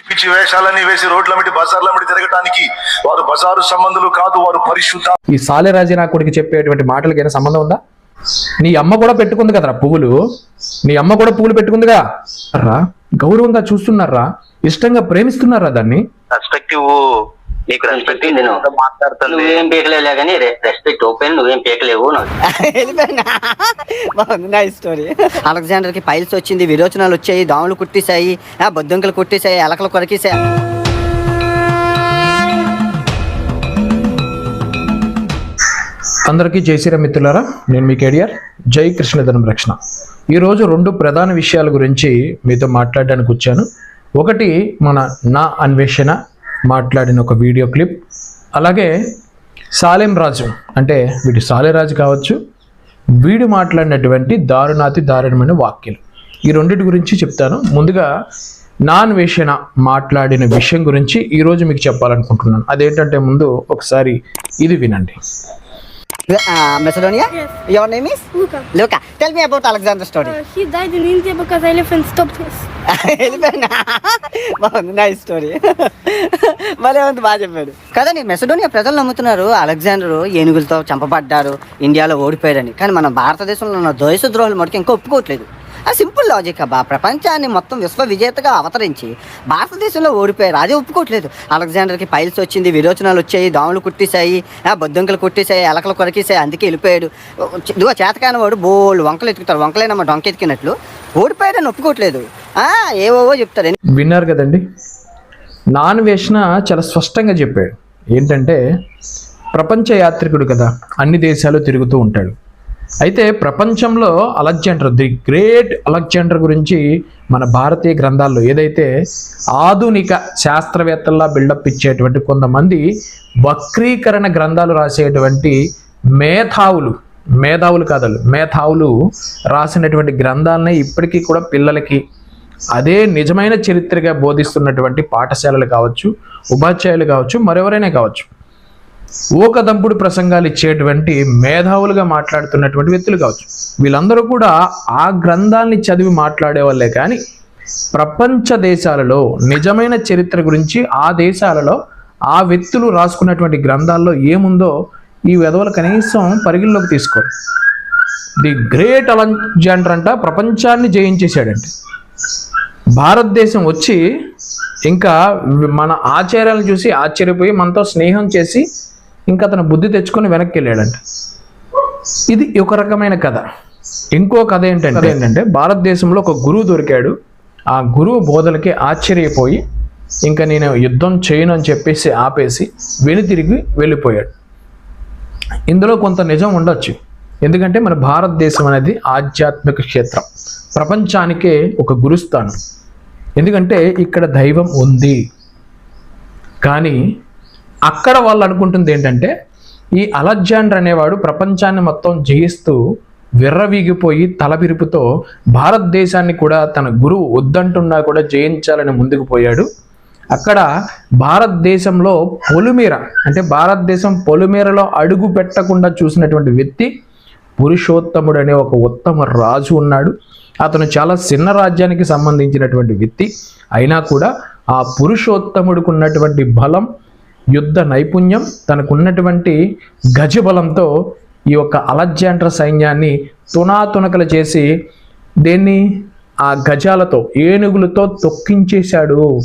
పిచ్చి వేషాలన్నీ వేసి రోడ్ల మిటి బజార్ల మిటి తిరగటానికి వారు బజారు సంబంధులు కాదు వారు పరిశుద్ధ ఈ సాలెరాజు నా కొడుకు చెప్పేటువంటి మాటలకైనా సంబంధం ఉందా? నీ అమ్మ కూడా పెట్టుకుంది కదరా పువ్వులు. నీ అమ్మ కూడా పువ్వులు పెట్టుకుందిగా? రా గౌరవంగా చూస్తున్నారా ఇష్టంగా ప్రేమిస్తున్నారా దాన్ని? రెస్పెక్టివ్ నీకు రెస్పెక్ట్ నువ్వు. మాట్లాడుతుంది నువ్వేం పీకలేవులే కానీ రెస్పెక్ట్ ఓపెన్ నువ్వేం పీకలేవు బాగుంది నా స్టోరీ అలెగ్జాండర్కి పైల్స్ వచ్చింది విరోచనాలు వచ్చాయి దోమలు కుట్టేశాయి బొద్దుంకలు కుట్టేశాయి ఎలకలు కొరికేశాయి. అందరికీ జై శ్రీరామ్ మిత్రులారా నేను మీ కేడిఆర్. జై కృష్ణధనం రక్షణ. ఈరోజు రెండు ప్రధాన విషయాల గురించి మీతో మాట్లాడడానికి వచ్చాను. ఒకటి మన నా అన్వేషణ మాట్లాడిన ఒక వీడియో క్లిప్. అలాగే సాలెం రాజు అంటే వీటి సాలెరాజు కావచ్చు వీడు మాట్లాడినటువంటి దారుణాతి దారుణమైన వాక్యాలు. ఈ రెండింటి గురించి చెప్తాను. ముందుగా నాన్ వేషణ మాట్లాడిన విషయం గురించి ఈరోజు మీకు చెప్పాలనుకుంటున్నాను. అదేంటంటే ముందు ఒకసారి ఇది వినండి. Macedonia your name is Luca. Luca tell me about Alexander story Uh, he died in India because elephants stopped us. వెళ్ళిపోయినా బాగుంది నా స్టోరీ భలే ఉంది బాగా చెప్పాడు. కదండి మెసడోనియా ప్రజలు నమ్ముతున్నారు. అలెగ్జాండర్ ఏనుగులతో చంపబడ్డారు. ఇండియాలో ఓడిపోయారని. కానీ మన భారతదేశంలో ఉన్న ద్వేష ద్రోహులు మటుకు ఇంకా ఒప్పుకోవట్లేదు. ఆ సింపుల్ లాజిక్ అబ్బా. ప్రపంచాన్ని మొత్తం విశ్వ విజేతగా అవతరించి భారతదేశంలో ఓడిపోయారు అదే ఒప్పుకోవట్లేదు. అలెగ్జాండర్కి పైల్స్ వచ్చింది విరోచనాలు వచ్చాయి దాములు కుట్టేశాయి బొద్దుంకలు కుట్టేశాయి ఎలకలు కొరికేశాయి అందుకే వెళ్ళిపోయాడు. ఇదిగో చేతకాని వాడు బోల్డ్ వంకలు ఎత్తుకుతారు వంకలేనమ్మ డొంక ఎత్తుకినట్లు. ఓడిపోయాడని ఒప్పుకోవట్లేదు. ఏవోవో చెప్తారు. విన్నారు కదండి? నాన్ వేషణ చాలా స్పష్టంగా చెప్పాడు. ఏంటంటే ప్రపంచ యాత్రికుడు కదా అన్ని దేశాలు తిరుగుతూ ఉంటాడు. అయితే ప్రపంచంలో అలెగ్జాండర్ ది గ్రేట్ అలెగ్జాండర్ గురించి మన భారతీయ గ్రంథాల్లో ఏదైతే ఆధునిక శాస్త్రవేత్తల్లా బిల్డప్ ఇచ్చేటువంటి కొంతమంది వక్రీకరణ గ్రంథాలు రాసేటువంటి మేధావులు మేధావులు కాదలు మేధావులు రాసినటువంటి గ్రంథాలని ఇప్పటికీ కూడా పిల్లలకి అదే నిజమైన చరిత్రగా బోధిస్తున్నటువంటి పాఠశాలలు కావచ్చు ఉపాధ్యాయులు కావచ్చు మరెవరైనా కావచ్చు. ఊకదంపుడు ప్రసంగాలు ఇచ్చేటువంటి మేధావులుగా మాట్లాడుతున్నటువంటి వ్యక్తులు కావచ్చు. వీళ్ళందరూ కూడా ఆ గ్రంథాల్ని చదివి మాట్లాడే వాళ్ళే కానీ ప్రపంచ దేశాలలో నిజమైన చరిత్ర గురించి ఆ దేశాలలో ఆ వ్యక్తులు రాసుకున్నటువంటి గ్రంథాల్లో ఏముందో ఈ విధవలు కనీసం పరిగణలోకి తీసుకోరు. ది గ్రేట్ అలెగ్జాండర్ అంట ప్రపంచాన్ని జయించేశాడండి భారతదేశం వచ్చి ఇంకా మన ఆచార్యాలను చూసి ఆశ్చర్యపోయి మనతో స్నేహం చేసి ఇంకా తన బుద్ధి తెచ్చుకొని వెనక్కి వెళ్ళాడంట. ఇది ఒక రకమైన కథ. ఇంకో కథ ఏంటంటే ఏంటంటే భారతదేశంలో ఒక గురువు దొరికాడు. ఆ గురువు బోధలకి ఆశ్చర్యపోయి ఇంకా నేను యుద్ధం చేయను అని చెప్పేసి ఆపేసి వెనుతిరిగి వెళ్ళిపోయాడు. ఇందులో కొంత నిజం ఉండొచ్చు. ఎందుకంటే మన భారతదేశం అనేది ఆధ్యాత్మిక క్షేత్రం. ప్రపంచానికే ఒక గురుస్థానం. ఎందుకంటే ఇక్కడ దైవం ఉంది. కానీ అక్కడ వాళ్ళు అనుకుంటుంది ఏంటంటే ఈ అలెగ్జాండర్ అనేవాడు ప్రపంచాన్ని మొత్తం జయిస్తూ విర్రవీగిపోయి తలపిరుపుతో భారతదేశాన్ని కూడా తన గురువు వద్దంటున్నా కూడా జయించాలని ముందుకు పోయాడు. అక్కడ భారతదేశంలో పొలిమేర అంటే భారతదేశం పొలిమేరలో అడుగు పెట్టకుండా చూసినటువంటి వ్యక్తి పురుషోత్తముడు అనే ఒక ఉత్తమ రాజు ఉన్నాడు. అతను చాలా చిన్న రాజ్యానికి సంబంధించినటువంటి వ్యక్తి. అయినా కూడా ఆ పురుషోత్తముడికి ఉన్నటువంటి బలం యుద్ధ నైపుణ్యం తనకున్నటువంటి గజబలంతో ఈ యొక్క అలెగ్జాండర్ సైన్యాన్ని తునాతునకలు చేసి దేన్ని? ఆ గజాలతో ఏనుగులతో తొక్కించేశాడు.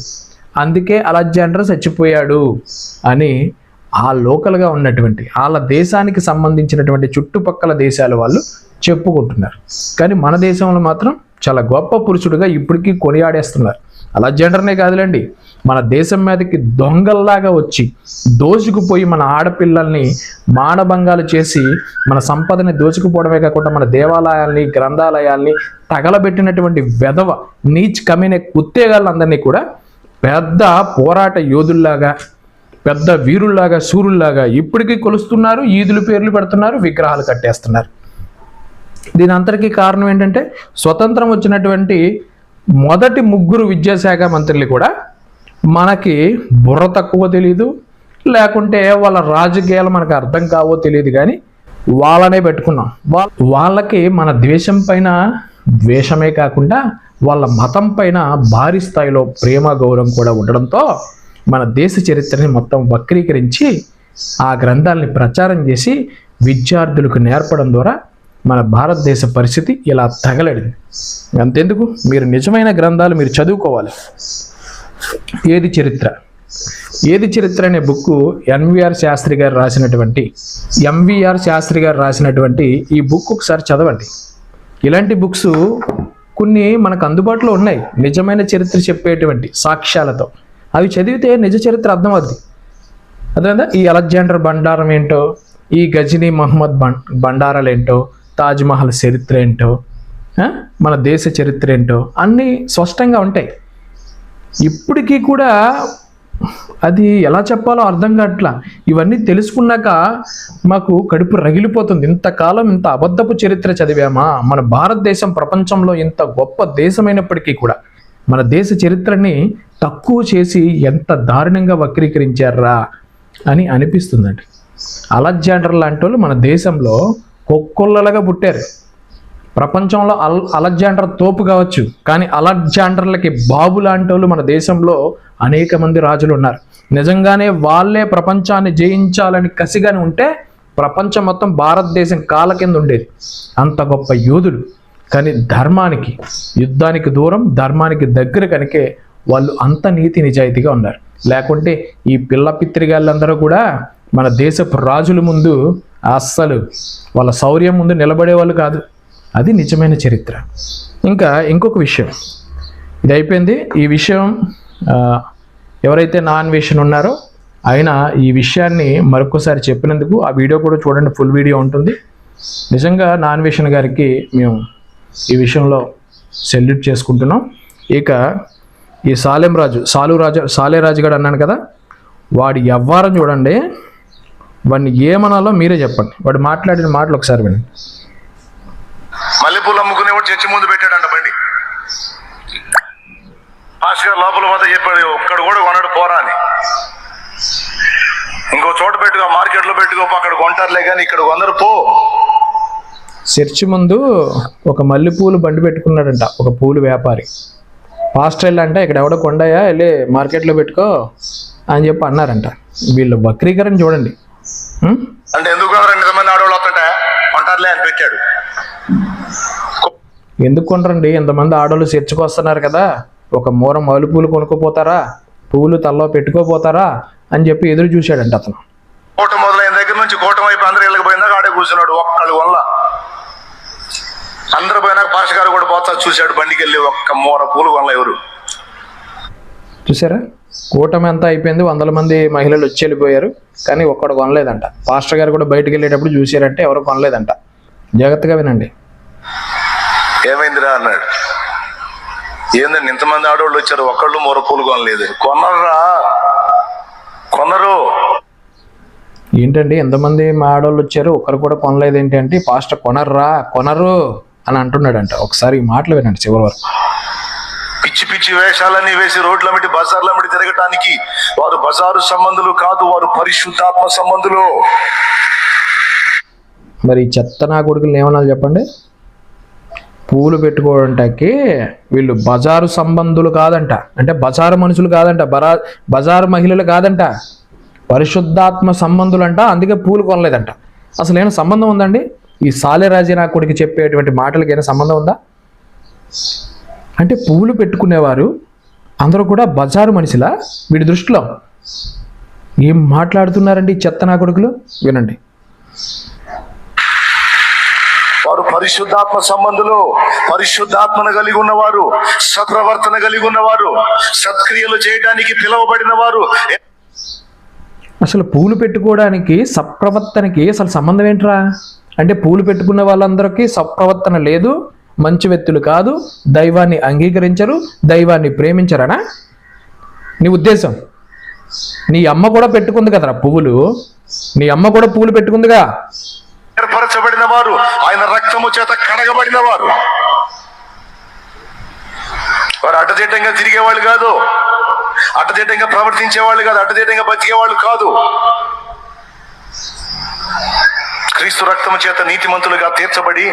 అందుకే అలెగ్జాండర్ చచ్చిపోయాడు అని ఆ లోకల్గా ఉన్నటువంటి వాళ్ళ దేశానికి సంబంధించినటువంటి చుట్టుపక్కల దేశాల వాళ్ళు చెప్పుకుంటున్నారు. కానీ మన దేశంలో మాత్రం చాలా గొప్ప పురుషుడిగా ఇప్పటికీ కొనియాడేస్తున్నారు. అలా జెండర్నే కాదులేండి. మన దేశం మీదకి దొంగల్లాగా వచ్చి దోచుకుపోయి మన ఆడపిల్లల్ని మానభంగాలు చేసి మన సంపదని దోచుకుపోవడమే కాకుండా మన దేవాలయాల్ని గ్రంథాలయాల్ని తగలబెట్టినటువంటి వెధవ నీచ్ కమినే కుత్తేగాళ్ళందరినీ కూడా పెద్ద పోరాట యోధుల్లాగా పెద్ద వీరుల్లాగా సూర్యుల్లాగా ఇప్పటికీ కొలుస్తున్నారు ఈదులు పేర్లు పెడుతున్నారు విగ్రహాలు కట్టేస్తున్నారు. దీని అంతటికీ కారణం ఏంటంటే స్వతంత్రం వచ్చినటువంటి మొదటి ముగ్గురు విద్యాశాఖ మంత్రులు కూడా మనకి బుర్ర తక్కువ తెలియదు లేకుంటే వాళ్ళ రాజకీయాలు మనకు అర్థం కావో తెలియదు కానీ వాళ్ళనే పెట్టుకున్నాం. వాళ్ళకి మన దేశం పైన ద్వేషమే కాకుండా వాళ్ళ మతం పైన భారీ స్థాయిలో ప్రేమ గౌరవం కూడా ఉండడంతో మన దేశ చరిత్రని మొత్తం వక్రీకరించి ఆ గ్రంథాలని ప్రచారం చేసి విద్యార్థులకు నేర్పడం ద్వారా మన భారతదేశ పరిస్థితి ఇలా తగలడింది అంతెందుకు? మీరు నిజమైన గ్రంథాలు మీరు చదువుకోవాలి. ఏది చరిత్ర? ఏది చరిత్ర అనే బుక్ ఎన్విఆర్ శాస్త్రి గారు రాసినటువంటి ఎంవిఆర్ శాస్త్రి గారు రాసినటువంటి ఈ బుక్ ఒకసారి చదవండి. ఇలాంటి బుక్స్ కొన్ని మనకు అందుబాటులో ఉన్నాయి. నిజమైన చరిత్ర చెప్పేటువంటి సాక్ష్యాలతో. అవి చదివితే నిజ చరిత్ర అర్థమవుద్ది. అదే ఈ అలెగ్జాండర్ బండారం ఏంటో? ఈ గజనీ మహమ్మద్ బండారాలు ఏంటో తాజ్మహల్ చరిత్ర ఏంటో మన దేశ చరిత్ర ఏంటో అన్నీ స్పష్టంగా ఉంటాయి. ఇప్పటికీ కూడా అది ఎలా చెప్పాలో అర్థం కావట్లా. ఇవన్నీ తెలుసుకున్నాక మాకు కడుపు రగిలిపోతుంది. ఇంతకాలం ఇంత అబద్ధపు చరిత్ర చదివామా? మన భారతదేశం ప్రపంచంలో ఇంత గొప్ప దేశమైనప్పటికీ కూడా మన దేశ చరిత్రని తక్కువ చేసి ఎంత దారుణంగా వక్రీకరించారా అని అనిపిస్తుందండి. అలెగ్జాండర్ లాంటి వాళ్ళు మన దేశంలో కొక్కొల్లలుగా పుట్టారు. ప్రపంచంలో అల్ అలెగ్జాండర్ తోపు కావచ్చు కానీ అలెగ్జాండర్లకి బాబు లాంటి వాళ్ళు మన దేశంలో అనేక మంది రాజులు ఉన్నారు. నిజంగానే వాళ్ళే ప్రపంచాన్ని జయించాలని కసిగానే ఉంటే ప్రపంచం మొత్తం భారతదేశం కాళ్ళ కింద ఉండేది. అంత గొప్ప యోధులు కానీ ధర్మానికి యుద్ధానికి దూరం ధర్మానికి దగ్గర కనుకే వాళ్ళు అంత నీతి నిజాయితీగా ఉన్నారు. లేకుంటే ఈ పిల్ల పిత్రిగాళ్ళందరూ కూడా మన దేశపు రాజుల ముందు అస్సలు వాళ్ళ శౌర్యం ముందు నిలబడేవాళ్ళు కాదు. అది నిజమైన చరిత్ర. ఇంకా ఇంకొక విషయం. ఇది అయిపోయింది. ఈ విషయం ఎవరైతే నాన్ వేషన్ ఉన్నారో ఆయన ఈ విషయాన్ని మరొకసారి చెప్పినందుకు ఆ వీడియో కూడా చూడండి. ఫుల్ వీడియో ఉంటుంది. నిజంగా నాన్ వేషన్ గారికి మేము ఈ విషయంలో సెల్యూట్ చేసుకుంటున్నాం. ఇక ఈ సాలెం రాజు సాలు రాజు సాలే రాజు గారు అన్నాను కదా వాడి వ్యవహారం చూడండి. వాడిని ఏమనాలో మీరే చెప్పండి. వాడు మాట్లాడిన మాటలు ఒకసారి వినండి. మల్లెపూలు అమ్ముకునేవాడు చర్చి ముందు పెట్టాడంట బండి. పాస్టర్ గారు లోపల పోతే చెప్పాడు ఒక్కడు కూడా కొనడు పోరా అని. ఇంకో చోట పెట్టుకో మార్కెట్లో పెట్టుకో అక్కడ కొంటారులే కానీ ఇక్కడ కొందరు పో. చర్చి ముందు ఒక మల్లెపూలు బండి పెట్టుకున్నాడంట ఒక పూలు వ్యాపారి. పాస్టర్ అంటే ఇక్కడ ఎవడో కొండయా వెళ్ళి మార్కెట్లో పెట్టుకో అని చెప్పి అన్నారంట. వీళ్ళు వక్రీకరణ చూడండి? అంటే ఎందుకు రెండు నిజమైన ఆడవాళ్ళు వస్తుంటే కొంటారులే అని పెట్టాడు. ఎందుకు కొనరండి ఎంతమంది ఆడవాళ్ళు చర్చికి వస్తున్నారు కదా. ఒక మూర మలుపూలు కొనుక్కోపోతారా? పువ్వులు తల్లో పెట్టుకోపోతారా? అని చెప్పి ఎదురు చూశాడంట అతను. కోట మొదలైన దగ్గర నుంచి కోట వైపు అందరు ఇళ్ళకి పోయిందాక ఆడే కూర్చున్నాడు ఒక్కళ్ళు వల్ల. అందరు పోయినాక పాష గారు కూడా పోతా చూశాడు బండికి వెళ్ళి ఒక్క మూర పూలు కొనలే ఎవరు. చూసారా కూటమి అంతా అయిపోయింది. వందల మంది మహిళలు వచ్చి వెళ్ళిపోయారు. కానీ ఒక్కడు కొనలేదంట. పాస్టర్ గారు కూడా బయటికి వెళ్ళేటప్పుడు చూసారంటే ఎవరు కొనలేదంట. జాగ్రత్తగా వినండి. ఏమైందిరా అన్నాడు. ఏందండి ఇంతమంది ఆడవాళ్ళు వచ్చారు ఒక్కళ్ళు మూర పూలు కొనలేదు. కొనర్రా. కొనరు. ఏంటండి ఎంతమంది మా ఆడవాళ్ళు వచ్చారు ఒక్కరు కూడా కొనలేదు ఏంటి అంటే పాస్టర్ కొనర్రా కొనరు అని అంటున్నాడంట. ఒకసారి ఈ మాటలు వినండి చివరి వరకు. పిచ్చి పిచ్చి వేషాలన్నీ వేసి రోడ్ల మిటి బజార్ల బజార్లమిటి తిరగటానికి వారు బజారు సంబంధులు కాదు వారు పరిశుద్ధాత్మ సంబంధులు. మరి చెత్త నా కొడుకులు ఏమన్నా చెప్పండి? పూలు పెట్టుకోవడానికి వీళ్ళు బజారు సంబంధులు కాదంట. అంటే బజారు మనుషులు కాదంట బరా బజారు మహిళలు కాదంట. పరిశుద్ధాత్మ సంబంధులు అంట అందుకే పూలు కొనలేదంట. అసలు ఏమైనా సంబంధం ఉందండి? ఈ సాలెరాజీ నా కొడుకు చెప్పేటువంటి మాటలకి ఏమైనా సంబంధం ఉందా? అంటే పూలు పెట్టుకునేవారు. అందరూ కూడా బజారు మనిషిలా వీడి దృష్టిలో. ఏం మాట్లాడుతున్నారండి చెత్త నా కొడుకులు? వినండి. వారు పరిశుద్ధాత్మ సంబంధులు పరిశుద్ధాత్మను కలిగి ఉన్నవారు సత్ప్రవర్తన కలిగి ఉన్నవారు సత్క్రియలు చేయడానికి పిలువబడిన వారు. అసలు పూలు పెట్టుకోవడానికి సప్రవర్తనకి అసలు సంబంధం ఏంట్రా? అంటే పూలు పెట్టుకున్న వాళ్ళందరికీ సప్రవర్తన లేదు మంచి వ్యక్తులు కాదు దైవాన్ని అంగీకరించరు దైవాన్ని ప్రేమించరనా? నీ ఉద్దేశం. నీ అమ్మ కూడా పెట్టుకుంది కదరా పువ్వులు. నీ అమ్మ కూడా పూలు పెట్టుకుందిగా? ఏర్పరచబడిన వారు ఆయన రక్తము చేత కడగబడిన వారు. వారు అడ్డదిడ్డంగా తిరిగేవాళ్ళు కాదు. అడ్డదిడ్డంగా ప్రవర్తించే వాళ్ళు కాదు అడ్డదిడ్డంగా బతికేవాళ్ళు కాదు. క్రీస్తు రక్తము చేత నీతిమంతులుగా తీర్చబడి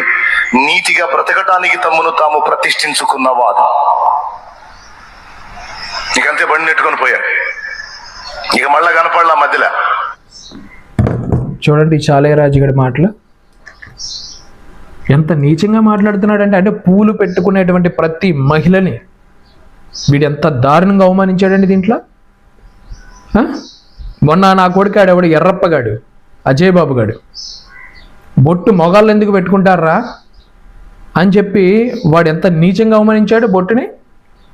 నీతిగా బ్రతకటానికి తమ్మును తాము ప్రతిష్ఠించుకున్నవారు నీకంతే బండి నెట్టుకొని పోయారు ఇక మళ్ళా కనపడలా మధ్యలో. చూడండి చాలయరాజు గడి మాటలు. ఎంత నీచంగా మాట్లాడుతున్నాడంటే అంటే పూలు పెట్టుకునేటువంటి ప్రతి మహిళని వీడు ఎంత దారుణంగా అవమానించాడండి దీంట్లో? ఆ? మొన్న నా కొడుకాడు ఎవడు ఎర్రప్పగాడు అజయ్ బాబు గాడు బొట్టు మొగాళ్ళు ఎందుకు పెట్టుకుంటారా అని చెప్పి వాడు ఎంత నీచంగా అవమానించాడు బొట్టుని?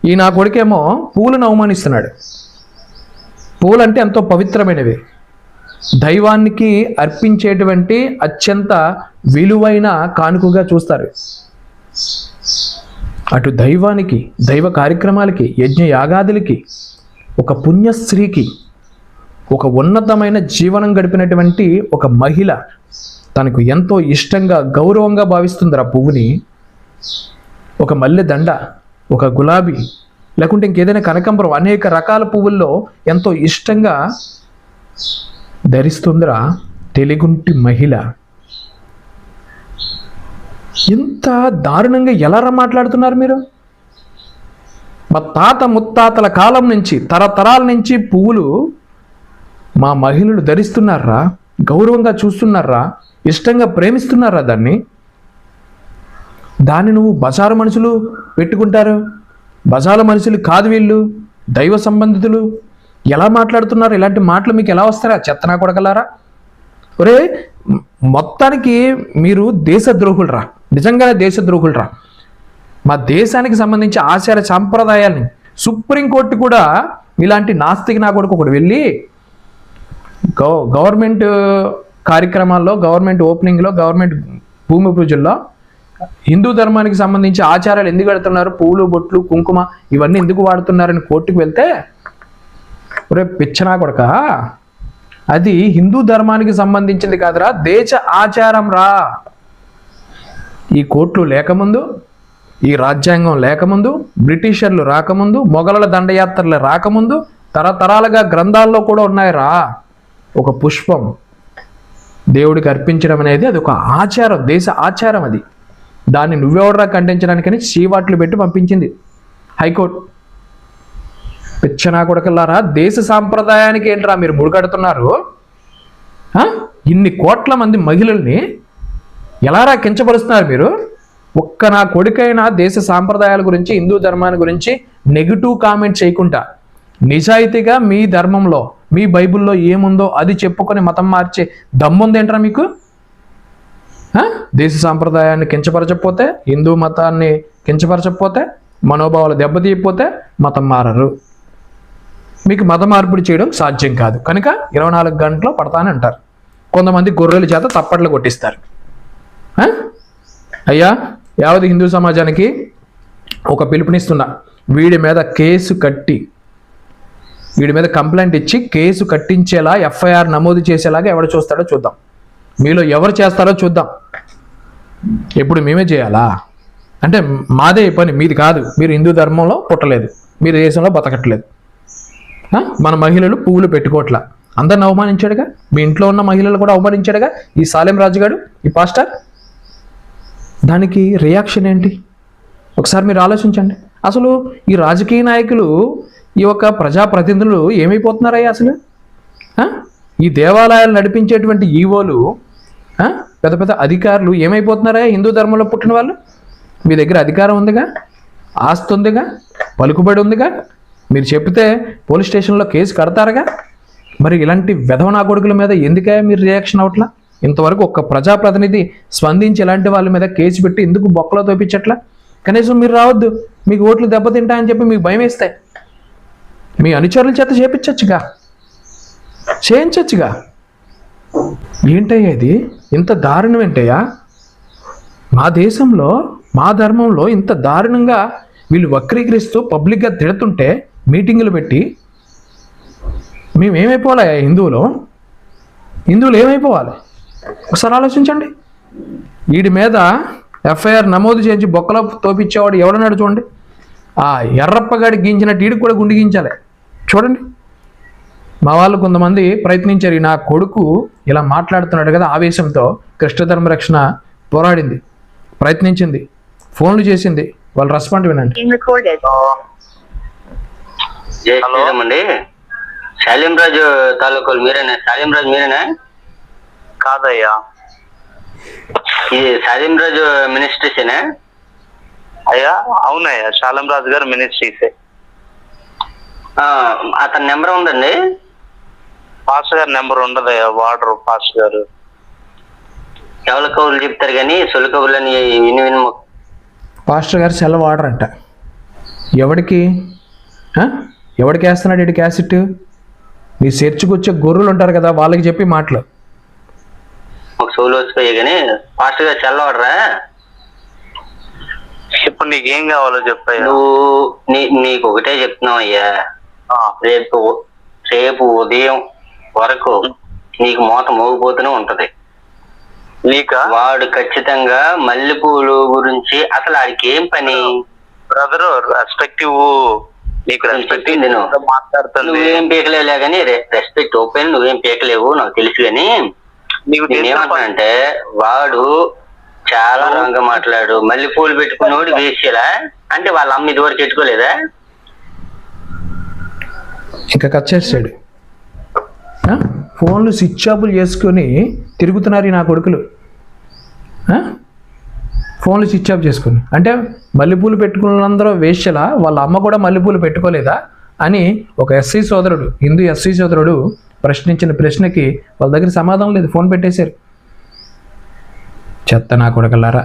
ఈ నా కొడుకేమో పూలను అవమానిస్తున్నాడు. పూలంటే ఎంతో పవిత్రమైనవి. దైవానికి అర్పించేటువంటి అత్యంత విలువైన కానుకగా చూస్తారు. అటు దైవానికి దైవ కార్యక్రమాలకి యజ్ఞ యాగాదులకి ఒక పుణ్యస్త్రీకి ఒక ఉన్నతమైన జీవనం గడిపినటువంటి ఒక మహిళ తనకు ఎంతో ఇష్టంగా గౌరవంగా భావిస్తుంది ఆ పువ్వుని. ఒక మల్లె దండ ఒక గులాబీ లేకుంటే ఇంకేదైనా కనకంబరం అనేక రకాల పువ్వుల్లో ఎంతో ఇష్టంగా ధరిస్తుందిరా తెలుగుంటి మహిళ. ఇంత దారుణంగా ఎలారా మాట్లాడుతున్నారు మీరు? మా తాత ముత్తాతల కాలం నుంచి తరతరాల నుంచి పువ్వులు మా మహిళలు ధరిస్తున్నారా? గౌరవంగా చూస్తున్నారా? ఇష్టంగా ప్రేమిస్తున్నారా దాన్ని? దాన్ని నువ్వు బజారు మనుషులు పెట్టుకుంటారు. బజారు మనుషులు కాదు వీళ్ళు. దైవ సంబంధితులు. ఎలా మాట్లాడుతున్నారు? ఇలాంటి మాటలు మీకు ఎలా వస్తారా? చెత్తనా కొడగలారా ఒరే మొత్తానికి మీరు దేశద్రోహులరా? నిజంగానే దేశద్రోహులరా? మా దేశానికి సంబంధించి ఆచార సాంప్రదాయాల్ని సుప్రీంకోర్టు కూడా ఇలాంటి నాస్తిక నా కొడుకు ఒకటి వెళ్ళి గవర్నమెంట్ కార్యక్రమాల్లో గవర్నమెంట్ ఓపెనింగ్లో గవర్నమెంట్ భూమి పూజల్లో హిందూ ధర్మానికి సంబంధించి ఆచారాలు ఎందుకు పెడుతున్నారు? పూలు బొట్లు కుంకుమ ఇవన్నీ ఎందుకు వాడుతున్నారని కోర్టుకు వెళ్తే ఒరే పిచ్చనా కొడక అది హిందూ ధర్మానికి సంబంధించింది కాదురా దేశ ఆచారం రా. ఈ కోర్టులు లేకముందు ఈ రాజ్యాంగం లేకముందు బ్రిటిషర్లు రాకముందు మొఘలుల దండయాత్రలు రాకముందు తరతరాలుగా గ్రంథాల్లో కూడా ఉన్నాయిరా. ఒక పుష్పం దేవుడికి అర్పించడం అనేది అది ఒక ఆచారం దేశ ఆచారం అది. దాన్ని నువ్వెవడరా ఖండించడానికని చీవాట్లు పెట్టి పంపించింది హైకోర్టు. పిచ్చనా కొడకల్లారా దేశ సాంప్రదాయానికి ఏంట్రా మీరు ముడిగడుతున్నారు ఇన్ని కోట్ల మంది మహిళల్ని ఎలారా కించపరుస్తున్నారు మీరు? ఒక్క నా కొడుకైనా దేశ సాంప్రదాయాల గురించి హిందూ ధర్మాన్ని గురించి నెగిటివ్ కామెంట్ చేయకుండా నిజాయితీగా మీ ధర్మంలో మీ బైబిల్లో ఏముందో అది చెప్పుకొని మతం మార్చే దమ్ముందేంట్రా మీకు? దేశ సాంప్రదాయాన్ని కించపరచకపోతే హిందూ మతాన్ని కించపరచకపోతే మనోభావాలు దెబ్బతీయకపోతే మతం మారరు. మీకు మత మార్పిడి చేయడం సాధ్యం కాదు. కనుక ఇరవై నాలుగు గంటలు పడతానే అంటారు. కొంతమంది గొర్రెల చేత తప్పట్లు కొట్టిస్తారు. అయ్యా యావత్ హిందూ సమాజానికి ఒక పిలుపునిస్తున్నా. వీడి మీద కేసు కట్టి వీడి మీద కంప్లైంట్ ఇచ్చి కేసు కట్టించేలా ఎఫ్ఐఆర్ నమోదు చేసేలాగా ఎవడు చూస్తాడో చూద్దాం. మీలో ఎవరు చేస్తారో చూద్దాం. ఎప్పుడు మేమే చేయాలా? అంటే మాదే పని మీది కాదు. మీరు హిందూ ధర్మంలో పుట్టలేదు. మీరు దేశంలో బతకట్లేదు. మన మహిళలు పువ్వులు పెట్టుకోవట్లా అందరిని అవమానించాడుగా? మీ ఇంట్లో ఉన్న మహిళలు కూడా అవమానించాడుగా? ఈ సాలెం రాజుగాడు? ఈ పాస్టర్? దానికి రియాక్షన్ ఏంటి? ఒకసారి మీరు ఆలోచించండి. అసలు ఈ రాజకీయ నాయకులు ఈ యొక్క ప్రజాప్రతినిధులు ఏమైపోతున్నారయ్యా అసలు? ఈ దేవాలయాలు నడిపించేటువంటి ఈవోలు పెద్ద పెద్ద అధికారులు ఏమైపోతున్నారా హిందూ ధర్మంలో పుట్టిన వాళ్ళు? మీ దగ్గర అధికారం ఉందిగా? ఆస్తి ఉందిగా? పలుకుబడి ఉందిగా? మీరు చెప్తే పోలీస్ స్టేషన్లో కేసు కడతారుగా? మరి ఇలాంటి వెధవనా కొడుకుల మీద ఎందుకే మీరు రియాక్షన్ అవట్లా? ఇంతవరకు ఒక్క ప్రజాప్రతినిధి స్పందించి ఇలాంటి వాళ్ళ మీద కేసు పెట్టి ఎందుకు బొక్కలో తోపించట్లా? కనీసం మీరు రావద్దు మీకు ఓట్లు దెబ్బతింటాయని చెప్పి మీకు భయం వేస్తాయి మీ అనుచరుల చేత చేపించచ్చుగా? చేయించచ్చుగా? ఏంటయ్యా ఇది? ఇంత దారుణం ఏంటయ్యా? మా దేశంలో మా ధర్మంలో ఇంత దారుణంగా వీళ్ళు వక్రీకరిస్తూ పబ్లిక్గా తిడుతుంటే మీటింగులు పెట్టి మేము హిందువులు? హిందువులు ఏమైపోవాలి? ఒకసారి ఆలోచించండి. వీడి మీద ఎఫ్ఐఆర్ నమోదు చేయించి బొక్కలో తోపించేవాడు ఎవడన్నాడు చూడండి. ఆ ఎర్రప్పగాడి గించినట్టు ఈడికి కూడా గుండి గించాలి. చూడండి. మా వాళ్ళు కొంతమంది ప్రయత్నించారు నా కొడుకు ఇలా మాట్లాడుతున్నాడు కదా ఆవేశంతో కృష్ణ రక్షణ పోరాడింది ప్రయత్నించింది ఫోన్లు చేసింది వాళ్ళ రెస్పాండ్ వినండి. రాజు తాలూకాలు మీరేనా? మీరేనా? కాదయ్యా. ఇది శాలిం రాజు మినిస్ట్రీసేనా? అయ్యా అవునయ్యా శాలం రాజు గారు మినిస్ట్రీసే ఆ, అతని నెంబర్ ఉందండి? పాస్టర్ గారి నెంబర్ ఉండదయ్యా వాడరు పాస్టర్ గారు. ఎవరి కబుర్లు చెప్తారు కానీ సొలి కబుర్లు అని విని విని మొ- పాస్టర్ గారు సెల్ వాడరంట. ఎవడికి? ఎవడికి వేస్తున్నాడు ఇటు క్యాసెట్? నీ చర్చికి వచ్చే గొర్రెలు ఉంటారు కదా వాళ్ళకి చెప్పి మాటలు. ఒక సోలు వచ్చిపోయాయి కానీ ఫాస్ట్గా చల్లవాడరా ఇప్పుడు నీకేం కావాలో చెప్పయ్యా నువ్వు నీ నీకు ఒకటే చెప్తున్నావు అయ్యా. రేపు రేపు ఉదయం వరకు నీకు మోత మోగిపోతూనే ఉంటది. నీకా? వాడు ఖచ్చితంగా మల్లెపూలు గురించి అసలు ఆడికి ఏం పని? బ్రదర్ రెస్పెక్టివ్ నీకు నేను రెస్పెక్ట్ నువ్వు. మాట్లాడుతుంది నువ్వేం పీకలేవులే కానీ రెస్పెక్ట్ ఓపెన్ నువ్వేం పీకలేవు నాకు తెలుసు కానీ నీకు నేనేమంటానంటే వాడు చాలా రంగా మాట్లాడు. మల్లెపూలు పెట్టుకున్నోడు వేసేలా? అంటే వాళ్ళ అమ్మ ఇదివరకు పెట్టుకోలేదా? ఇంకా కట్ చేసాడు ఫోన్లు స్విచ్ ఆఫ్లు చేసుకొని తిరుగుతున్నారు నా కొడుకులు. ఫోన్లు స్విచ్ ఆఫ్ చేసుకుని. అంటే మల్లెపూలు పెట్టుకున్నందరూ వేశ్యలా వాళ్ళ అమ్మ కూడా మల్లెపూలు పెట్టుకోలేదా అని ఒక ఎస్సీ సోదరుడు హిందూ ఎస్సీ సోదరుడు ప్రశ్నించిన ప్రశ్నకి వాళ్ళ దగ్గర సమాధానం లేదు. ఫోన్ పెట్టేశారు. చెత్త నా కొడకల్లారా?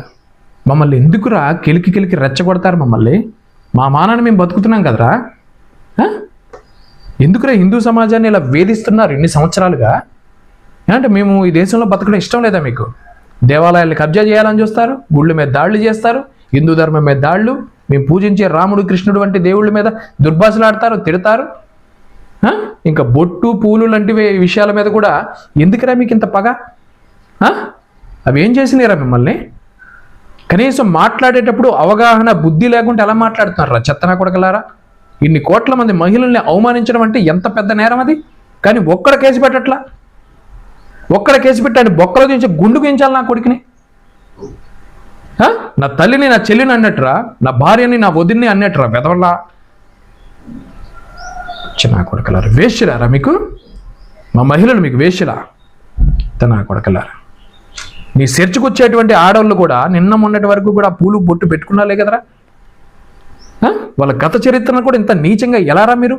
మమ్మల్ని ఎందుకురా కిలికి కిలికి రెచ్చగొడతారు మమ్మల్ని? మా మానాన్ని మేము బతుకుతున్నాం కదరా? ఎందుకురా హిందూ సమాజాన్ని ఇలా వేధిస్తున్నారు ఇన్ని సంవత్సరాలుగా? అంటే మేము ఈ దేశంలో బతకడం ఇష్టం లేదా మీకు? దేవాలయాల్ని కబ్జా చేయాలని చూస్తారు గుళ్ళ మీద దాడులు చేస్తారు హిందూ ధర్మం మీద దాడులు మేము పూజించే రాముడు కృష్ణుడు వంటి దేవుళ్ళ మీద దుర్భాషలాడతారు తిడతారు. ఇంకా బొట్టు పూలు లాంటివి విషయాల మీద కూడా ఎందుకురా మీకు ఇంత పగ? అవి ఏం చేసినాయిరా మిమ్మల్ని? కనీసం మాట్లాడేటప్పుడు అవగాహన బుద్ధి లేకుండా ఎలా మాట్లాడుతున్నారా? చెత్తనా కొడకలారా? ఇన్ని కోట్ల మంది మహిళల్ని అవమానించడం అంటే ఎంత పెద్ద నేరం అది? కానీ ఒక్కడ కేసు పెట్టట్లా? ఒక్కడ కేసు పెట్టాడు బొక్కలో దించి గుండు గించాలి నా కొడుకుని? నా తల్లిని నా చెల్లిని అన్నట్టురా? నా భార్యని నా వదిన్ని అన్నట్టురా వెదవలా చిన్న కొడకలారా వేశ్యలారా మీకు? మా మహిళలు మీకు వేశ్యలా తన కొడకలారా? నీ చర్చకు వచ్చేటువంటి ఆడవాళ్ళు కూడా నిన్న మొన్నటి వరకు కూడా పూలు బొట్టు పెట్టుకున్నాలే కదరా? వాళ్ళ గత చరిత్రను కూడా ఇంత నీచంగా ఎలారా మీరు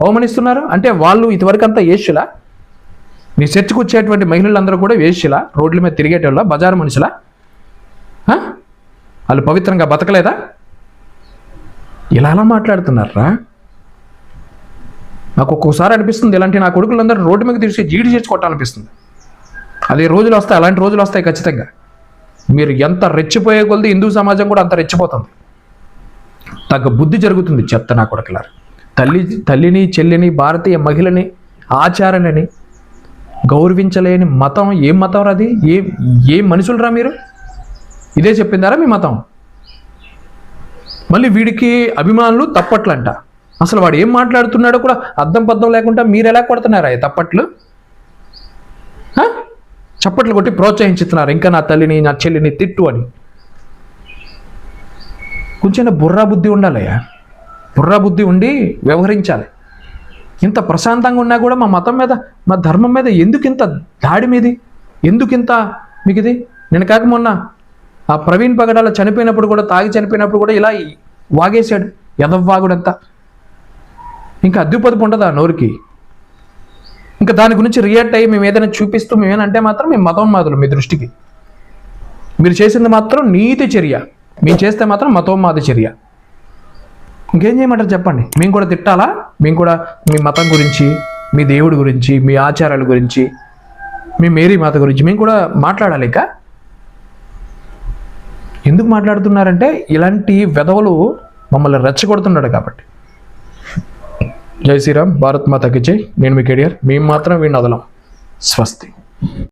అవమానిస్తున్నారు? అంటే వాళ్ళు ఇదివరకు అంతా వేష్యులా నీ చర్చకు వచ్చేటువంటి మహిళలందరూ కూడా వేష్యులా రోడ్ల మీద తిరిగేటోళ్ళ? బజారు మనుషులా? వాళ్ళు పవిత్రంగా బతకలేదా? ఇలా ఎలా మాట్లాడుతున్నారా? నాకు ఒక్కొక్కసారి అనిపిస్తుంది ఇలాంటి నా కొడుకులందరూ రోడ్డు మీద తీసి జీడి చేర్చుకోవటం కొట్టాలనిపిస్తుంది. అదే రోజులు వస్తాయి అలాంటి రోజులు వస్తాయి ఖచ్చితంగా. మీరు ఎంత రెచ్చిపోయే కొలది హిందూ సమాజం కూడా అంత రెచ్చిపోతుంది. తగ్గ బుద్ధి జరుగుతుంది చెత్త నా కొడుకులారు. తల్లి తల్లిని చెల్లిని భారతీయ మహిళని ఆచారాలని గౌరవించలేని మతం ఏం మతం అది? ఏ ఏ మనుషులరా మీరు? ఇదే చెప్పిందారా మీ మతం? మళ్ళీ వీడికి అభిమానులు తప్పట్లంట. అసలు వాడు ఏం మాట్లాడుతున్నాడో కూడా అర్థం పద్ధం లేకుండా మీరు ఎలా కొడుతున్నారా తప్పట్లు? చప్పట్లు కొట్టి ప్రోత్సహించుతున్నారు. ఇంకా నా తల్లిని నా చెల్లిని తిట్టు అని. కొంచెం బుర్రా బుద్ధి ఉండాలయ్యా. బుర్రా బుద్ధి ఉండి వ్యవహరించాలి. ఇంత ప్రశాంతంగా ఉన్నా కూడా మా మతం మీద మా ధర్మం మీద ఎందుకు ఇంత దాడి మీది? ఎందుకు ఇంత మీకు ఇది నేను కాక మొన్న ఆ ప్రవీణ్ పగడాల చనిపోయినప్పుడు కూడా తాగి చనిపోయినప్పుడు కూడా ఇలా వాగేశాడు. ఎదవ్వాగుడంతా ఇంకా అద్దుపదుపు ఉండదా నోరుకి? ఇంకా దాని గురించి రియాక్ట్ అయ్యి మేము ఏదైనా చూపిస్తూ మేమేనంటే మాత్రం మేము మతం మాదులు మీ దృష్టికి. మీరు చేసింది మాత్రం నీతి చర్య. మేము చేస్తే మాత్రం మతోన్మాద చర్య. ఇంకేం చేయమంటారు చెప్పండి? మేము కూడా తిట్టాలా? మేము కూడా మీ మతం గురించి మీ దేవుడి గురించి మీ ఆచారాల గురించి మీ మేరీ మాత గురించి మేము కూడా మాట్లాడాలి ఇంకా. ఎందుకు మాట్లాడుతున్నారంటే ఇలాంటి వెధవలు మమ్మల్ని రెచ్చగొడుతున్నాడు కాబట్టి. జై శ్రీరామ్ భారత్ మాతకి జై. నేను మీ కెడియర్ మేము మాత్రం వీడిని వదలం. స్వస్తి.